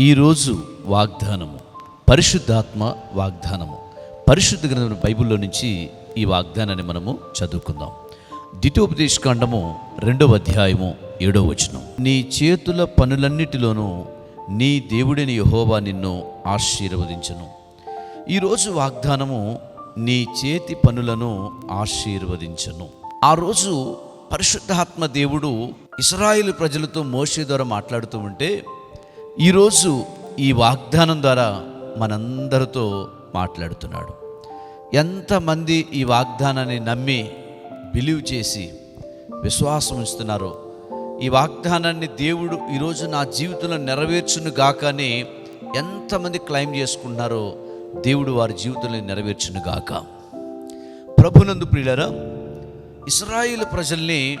ఈరోజు వాగ్దానము పరిశుద్ధాత్మ వాగ్దానము. పరిశుద్ధ గ్రంథం బైబిల్లో నుంచి ఈ వాగ్దానాన్ని మనము చదువుకుందాం. ద్వితోపదేశ కాండము రెండవ అధ్యాయము ఏడో వచనం. నీ చేతుల పనులన్నిటిలోనూ నీ దేవుడిని యహోవా నిన్ను ఆశీర్వదించను. ఈరోజు వాగ్దానము నీ చేతి పనులను ఆశీర్వదించను. ఆ రోజు పరిశుద్ధాత్మ దేవుడు ఇస్రాయేల్ ప్రజలతో మోషే ద్వారా మాట్లాడుతూ ఉంటే ఈరోజు ఈ వాగ్దానం ద్వారా మనందరితో మాట్లాడుతున్నాడు. ఎంతమంది ఈ వాగ్దానాన్ని నమ్మి బిలీవ్ చేసి విశ్వాసం ఉంచుతున్నారో ఈ వాగ్దానాన్ని దేవుడు ఈరోజు నా జీవితంలో నెరవేర్చును గాకని ఎంతమంది క్లైమ్ చేసుకుంటున్నారో దేవుడు వారి జీవితంలో నెరవేర్చును గాక. ప్రభునందు ప్రియులరా ఇస్రాయిల్ ప్రజల్ని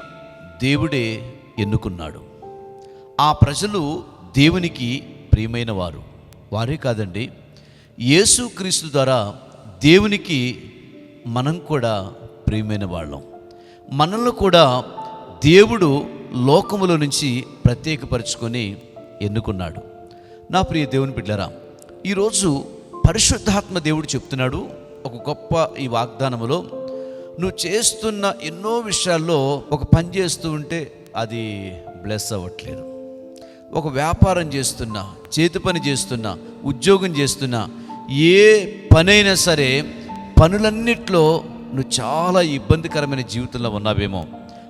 దేవుడే ఎన్నుకున్నాడు. ఆ ప్రజలు దేవునికి ప్రియమైన వారు. వారే కాదండి. యేసుక్రీస్తు ద్వారా దేవునికి మనం కూడా ప్రియమైన వాళ్ళం. మనల్ని కూడా దేవుడు లోకములో నుంచి ప్రత్యేకపరుచుకొని ఎన్నుకున్నాడు. నా ప్రియ దేవుని బిడ్డరా ఈరోజు పరిశుద్ధాత్మ దేవుడు చెప్తున్నాడు ఒక గొప్ప ఈ వాగ్దానములో. నువ్వు చేస్తున్న ఎన్నో విషయాల్లో ఒక పని చేస్తూ ఉంటే అది బ్లెస్ అవ్వట్లేదు. ఒక వ్యాపారం చేస్తున్నా చేతి పని చేస్తున్నా ఉద్యోగం చేస్తున్నా ఏ పనైనా సరే పనులన్నిట్లో నువ్వు చాలా ఇబ్బందికరమైన జీవితంలో ఉన్నావేమో.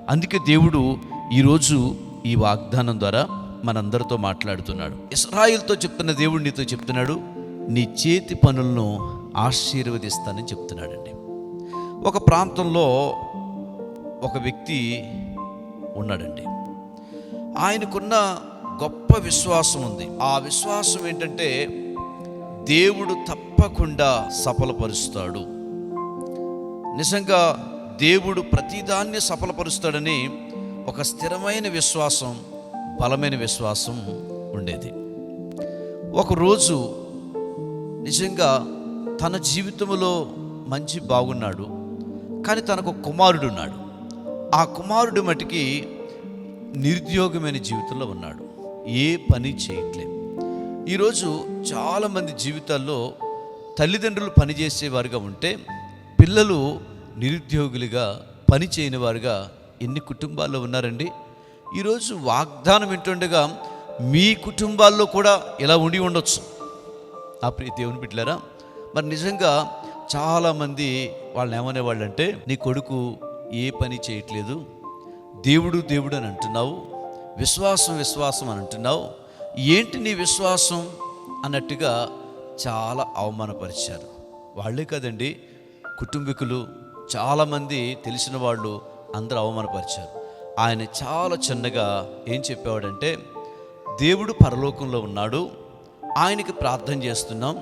అందుకే దేవుడు ఈరోజు ఈ వాగ్దానం ద్వారా మనందరితో మాట్లాడుతున్నాడు. ఇస్రాయిల్తో చెప్తున్న దేవుడు నీతో చెప్తున్నాడు నీ చేతి పనులను ఆశీర్వదిస్తానని చెప్తున్నాడండి. ఒక ప్రాంతంలో ఒక వ్యక్తి ఉన్నాడండి. ఆయనకున్న గొప్ప విశ్వాసం ఉంది. ఆ విశ్వాసం ఏంటంటే దేవుడు తప్పకుండా సఫలపరుస్తాడు. నిజంగా దేవుడు ప్రతిదాన్ని సఫలపరుస్తాడని ఒక స్థిరమైన విశ్వాసం బలమైన విశ్వాసం ఉండేది. ఒకరోజు నిజంగా తన జీవితంలో మంచి బాగున్నాడు. కానీ తనకు కుమారుడు ఉన్నాడు. ఆ కుమారుడు మటుకి నిరుద్యోగమైన జీవితంలో ఉన్నాడు. ఏ పని చేయట్లేదు. ఈరోజు చాలామంది జీవితాల్లో తల్లిదండ్రులు పనిచేసేవారుగా ఉంటే పిల్లలు నిరుద్యోగులుగా పని చేయని వారుగా ఎన్ని కుటుంబాల్లో ఉన్నారండి? ఈరోజు వాగ్దానం వింటుండగా మీ కుటుంబాల్లో కూడా ఇలా ఉండి ఉండొచ్చు. ఆ ప్రియ దేవుని బిడ్డలారా మరి నిజంగా చాలామంది వాళ్ళని ఏమనేవాళ్ళు అంటే నీ కొడుకు ఏ పని చేయట్లేదు దేవుడు దేవుడు అని అంటున్నావు విశ్వాసం విశ్వాసం అని అంటున్నావు. ఏంటి నీ విశ్వాసం? అన్నట్టుగా చాలా అవమానపరిచారు. వాళ్ళే కదండి కుటుంబీకులు చాలామంది తెలిసిన వాళ్ళు అందరూ అవమానపరిచారు. ఆయన చాలా చిన్నగా ఏం చెప్పేవాడంటే దేవుడు పరలోకంలో ఉన్నాడు ఆయనకి ప్రార్థన చేస్తున్నాం.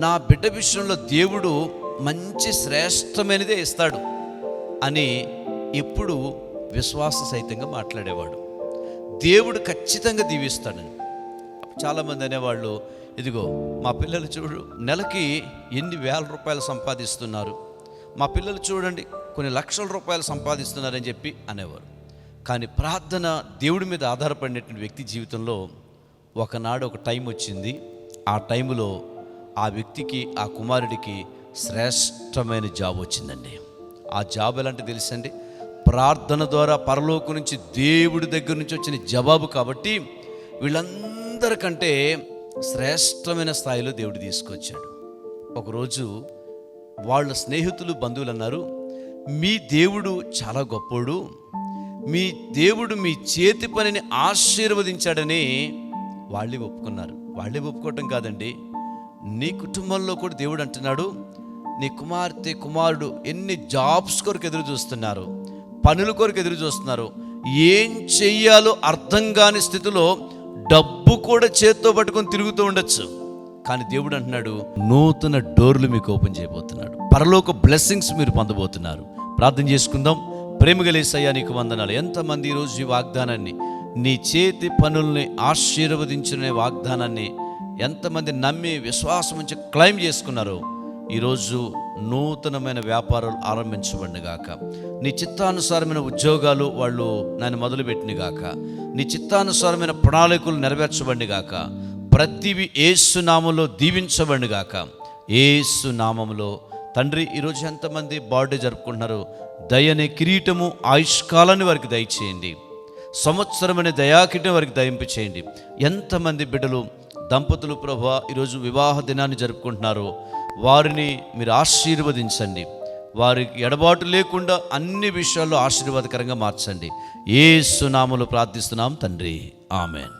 నా బిడ్డ విషయంలో దేవుడు మంచి శ్రేష్టమైనదే ఇస్తాడు అని ఎప్పుడు విశ్వాస సహితంగా మాట్లాడేవాడు. దేవుడు ఖచ్చితంగా దీవిస్తాడని చాలామంది అనేవాళ్ళు ఇదిగో మా పిల్లలు చూడు నెలకి ఎన్ని వేల రూపాయలు సంపాదిస్తున్నారు. మా పిల్లలు చూడండి కొన్ని లక్షల రూపాయలు సంపాదిస్తున్నారని చెప్పి అనేవారు. కానీ ప్రార్థన దేవుడి మీద ఆధారపడినటువంటి వ్యక్తి జీవితంలో ఒకనాడు ఒక టైం వచ్చింది. ఆ టైంలో ఆ వ్యక్తికి ఆ కుమారుడికి శ్రేష్టమైన జాబ్ వచ్చిందండి. ఆ జాబ్ ఎలాంటి తెలుసండి? ప్రార్థన ద్వారా పరలోకం నుంచి దేవుడి దగ్గర నుంచి వచ్చిన జవాబు కాబట్టి వీళ్ళందరికంటే శ్రేష్టమైన స్థాయిలో దేవుడు తీసుకొచ్చాడు. ఒకరోజు వాళ్ళ స్నేహితులు బంధువులు అన్నారు మీ దేవుడు చాలా గొప్పోడు. మీ దేవుడు మీ చేతి పనిని ఆశీర్వదించాడని వాళ్ళే ఒప్పుకున్నారు. వాళ్ళే ఒప్పుకోవటం కాదండి. నీ కుటుంబంలో కూడా దేవుడు అంటున్నాడు నీ కుమార్తె కుమారుడు ఎన్ని జాబ్స్ కొరకు ఎదురు చూస్తున్నారు. పనుల కొరకు ఎదురు చూస్తున్నారు. ఏం చెయ్యాలో అర్థం కాని స్థితిలో డబ్బు కూడా చేత్తో పట్టుకొని తిరుగుతూ ఉండొచ్చు. కానీ దేవుడు అంటున్నాడు నూతన డోర్లు మీకు ఓపెన్ చేయబోతున్నాడు. పరలోక బ్లెస్సింగ్స్ మీరు పొందబోతున్నారు. ప్రార్థన చేసుకుందాం. ప్రేమ గలేసయ్యా నీకు వందనాలు. ఎంతమంది ఈరోజు ఈ వాగ్దానాన్ని నీ చేతి పనుల్ని ఆశీర్వదించిన వాగ్దానాన్ని ఎంతమంది నమ్మి విశ్వాసం ఉంచి క్లైమ్ చేసుకున్నారో ఈరోజు నూతనమైన వ్యాపారాలు ఆరంభించబడిన గాక. నీ చిత్తానుసారమైన ఉద్యోగాలు వాళ్ళు నన్ను మొదలుపెట్టిన గాక. నీ చిత్తానుసారమైన ప్రణాళికలు నెరవేర్చబడిన గాక. ప్రతివి ఏసు నామంలో దీవించబడుగాక ఏసునామంలో తండ్రి ఈరోజు ఎంతమంది బర్త్డే జరుపుకుంటున్నారు దయనే కిరీటము ఆయుష్కాలాన్ని వారికి దయచేయండి. సంవత్సరమనే దయాకిటం వారికి దయింపు చేయండి ఎంతమంది బిడ్డలు దంపతులు ప్రభా ఈరోజు వివాహ దినాన్ని జరుపుకుంటున్నారో వారిని మీరు ఆశీర్వదించండి. వారికి ఎడబాటు లేకుండా అన్ని విషయాల్లో ఆశీర్వాదకరంగా మార్చండి. ఏ సునాములు ప్రార్థిస్తున్నాం తండ్రి. ఆమెన్.